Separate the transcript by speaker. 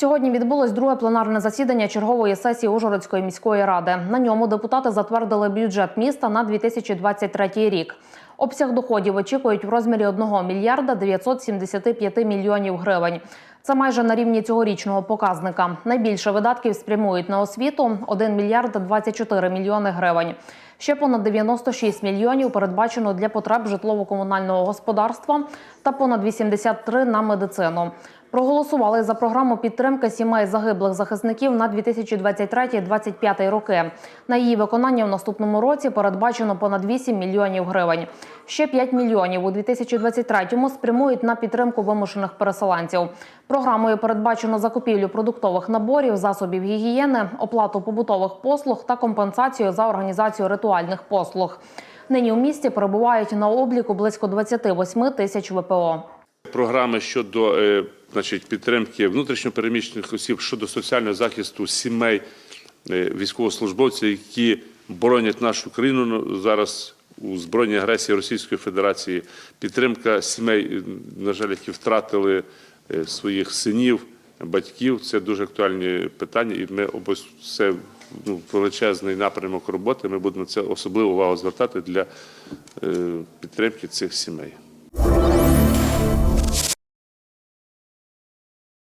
Speaker 1: Сьогодні відбулось друге пленарне засідання чергової сесії Ужгородської міської ради. На ньому депутати затвердили бюджет міста на 2023 рік. Обсяг доходів очікують в розмірі 1 мільярда 975 мільйонів гривень. Це майже на рівні цьогорічного показника. Найбільше видатків спрямують на освіту 1 мільярд 24 мільйони гривень. Ще понад 96 мільйонів передбачено для потреб житлово-комунального господарства та понад 83 на медицину. Проголосували за програму підтримки сімей загиблих захисників на 2023-2025 роки. На її виконання в наступному році передбачено понад 8 мільйонів гривень. Ще 5 мільйонів у 2023-му спрямують на підтримку вимушених переселенців. Програмою передбачено закупівлю продуктових наборів, засобів гігієни, оплату побутових послуг та компенсацію за організацію ритуальних послуг. Нині у місті перебувають на обліку близько 28 тисяч ВПО.
Speaker 2: програми щодо е, значить, підтримки внутрішньопереміщених осіб щодо соціального захисту сімей е, військовослужбовців, які боронять нашу країну ну, зараз у збройній агресії Російської Федерації, підтримка сімей, е, на жаль, які втратили е, своїх синів, батьків. Це дуже актуальні питання, і ми це ну, величезний напрямок роботи. Ми будемо це особливу увагу звертати для підтримки цих сімей.